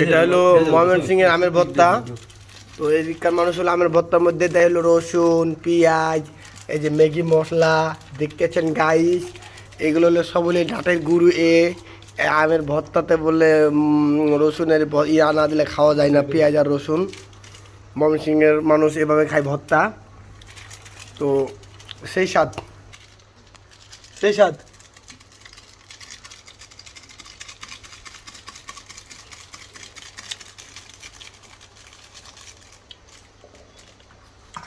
এটা হলো ময়মনসিং এর আমের ভর্তা। তো এদিককার মানুষ হলো আমের ভর্তার মধ্যে দেয় হলো রসুন পেঁয়াজ এই যে ম্যাগি মশলা দেখতেছেন গাইস এগুলো হলো সব হলো ডাটের গুঁড়ো এ। আমের ভর্তাতে বললে রসুনের ইয়া না দিলে খাওয়া যায় না পেঁয়াজ আর রসুন। ময়মনসিংহের মানুষ এভাবে খায় ভর্তা। তো সেই স্বাদ। সেই স্বাদ।